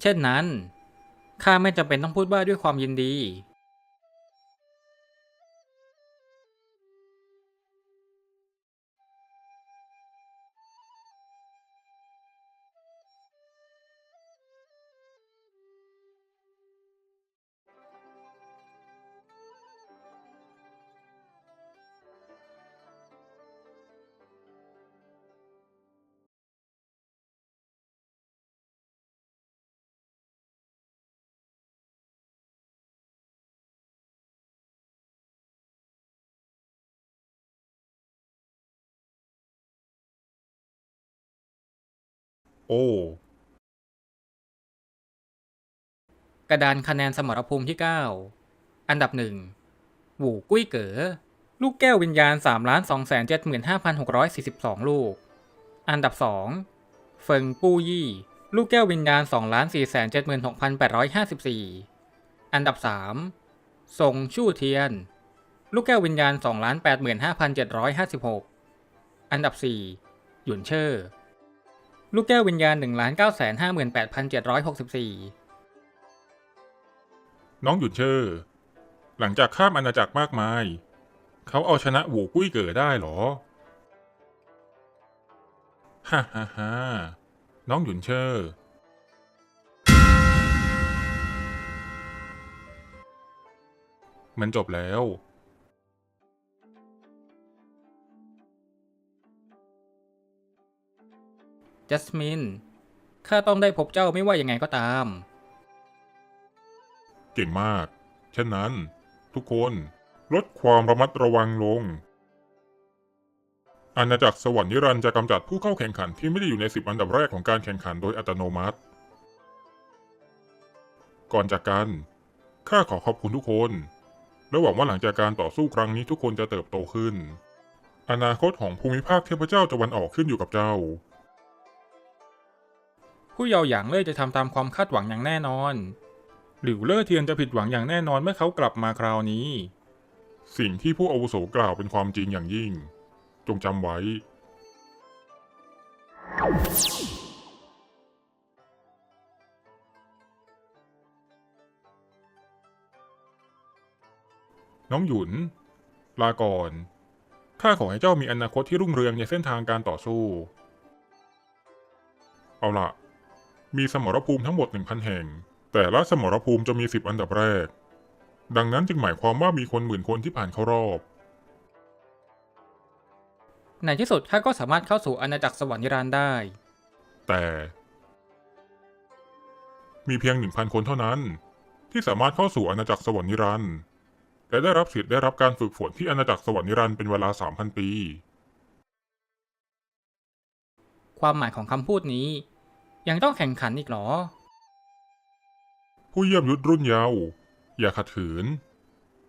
เช่นนั้น ข้าไม่จำเป็นต้องพูดว่าด้วยความยินดี โอ้กระดานคะแนนสมรภูมิที่ 9 อันดับหนึ่งหูกุ้ยเก๋อ ลูกแก้ววิญญาณ 3 2 7 5 6 4 2 ลูก อันดับ 2 เฟิงปู้ยี่ ลูกแก้ววิญญาณ 2 4 7 6 8 5 4 อันดับ3ซงชู่เทียน ลูกแก้ววิญญาณ 2 8 5 7 5 6 อันดับ 4 หยุนเชอร์ ลูกแก้ววิญญาณ 1 9 5 8 7 6 4 น้องหยุดเชอร์หลังจากข้ามอาณาจักรมากมาย เขาเอาชนะหูกุ้ยเก๋อได้เหรอ ฮ่าฮ่าฮ่าน้องหยุนเชอร์มันจบแล้ว จัสมิน ข้าต้องได้พบเจ้าไม่ว่ายังไงก็ตาม เก่งมาก เช่นนั้น ทุกคนลดความระมัดระวังลง อาณาจักรสวรรค์นิรันดร์จะกำจัดผู้เข้าแข่งขันที่ไม่ได้อยู่ในสิบอันดับแรกของการแข่งขันโดยอัตโนมัติ ก่อนจากกัน ข้าขอขอบคุณทุกคน และหวังว่าหลังจากการต่อสู้ครั้งนี้ทุกคนจะเติบโตขึ้น อนาคตของภูมิภาคเทพเจ้าตะวันออกขึ้นอยู่กับเจ้า ผู้เยาว์หยางเล่ยจะทำตามความคาดหวังอย่างแน่นอน หลิวเล่อเทียนจะผิดหวังอย่างแน่นอนเมื่อเขากลับมาคราวนี้ สิ่งที่ผู้อาวุโสกล่าวเป็นความจริงอย่างยิ่ง จงจำไว้ น้องหยุน ลาก่อน ข้าขอให้เจ้ามีอนาคตที่รุ่งเรืองในเส้นทางการต่อสู้ เอาละ มีสมรภูมิทั้งหมด 1,000 แห่ง แต่ละสมรภูมิจะมี 10 อันดับแรก ดังนั้นจึงหมายความว่ามีคนหมื่นคนที่ผ่านเข้ารอบ ในที่สุดข้าก็สามารถเข้าสู่อาณาจักรสวรรค์นิรันดร์ได้ แต่ มีเพียงหนึ่งพันคนเท่านั้น ที่สามารถเข้าสู่อาณาจักรสวรรค์นิรันดร์และได้รับสิทธิ์ได้รับการฝึกฝนที่อาณาจักรสวรรค์นิรันดร์เป็นเวลาสามพันปี ความหมายของคำพูดนี้ ยังต้องแข่งขันอีกเหรอ ผู้เยี่ยมยุทธรุ่นเยาว์อย่าขัดขืน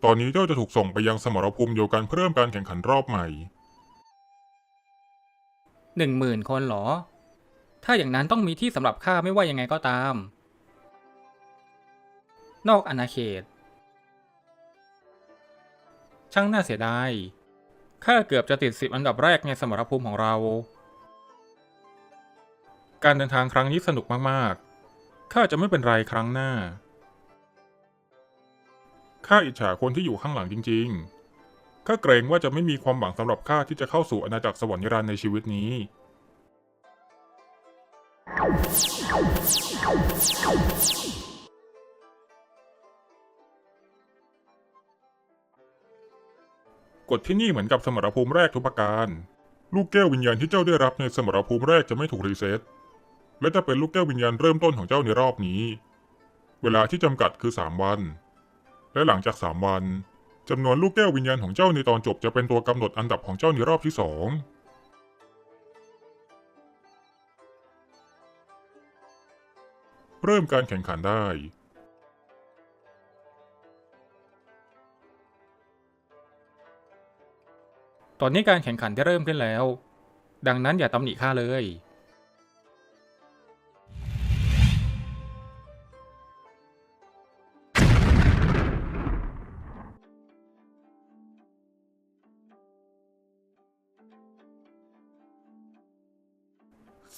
ตอนนี้เจ้าจะถูกส่งไปยังสมรภูมิเดียวกันเพื่อเริ่มการแข่งขันรอบใหม่ หนึ่งหมื่นคนเหรอ ถ้าอย่างนั้นต้องมีที่สำหรับข้าไม่ว่ายังไงก็ตาม นอกอาณาเขต ช่างน่าเสียดาย ข้าเกือบจะติดสิบอันดับแรกในสมรภูมิของเรา การเดินทางครั้งนี้สนุกมากๆ ข้าจะไม่เป็นไรครั้งหน้า ข้าอิจฉาคนที่อยู่ข้างหลังจริง ๆ ข้าเกรงว่าจะไม่มีความหวังสำหรับข้าที่จะเข้าสู่อาณาจักรสวรรค์นิรันในชีวิตนี้ กฎที่นี่เหมือนกับสมรภูมิแรกทุกประการ ลูกแก้ววิญญาณที่เจ้าได้รับในสมรภูมิแรกจะไม่ถูกรีเซ็ต และจะเป็นลูกแก้ววิญญาณเริ่มต้นของเจ้าในรอบนี้ เวลาที่จำกัดคือ 3 วัน และหลังจาก 3 วันจำนวนลูกแก้ววิญญาณของเจ้าในตอนจบจะเป็นตัวกำหนดอันดับของเจ้าในรอบที่2เริ่มการแข่งขันได้ ตอนนี้การแข่งขันได้เริ่มขึ้นแล้ว ดังนั้นอย่าตำหนิข้าเลย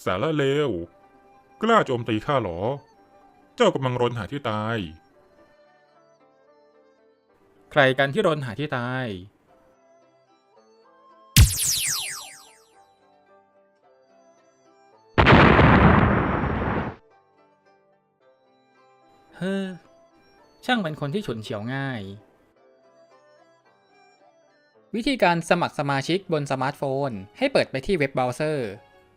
สารเลว กล้าโจมตีข้าเหรอ เจ้ากำลังรนหาที่ตาย ใครกันที่รนหาที่ตาย เฮ้อ ช่างเป็นคนที่ฉุนเฉียวง่าย วิธีการสมัครสมาชิกบนสมาร์ทโฟน ให้เปิดไปที่เว็บเบราว์เซอร์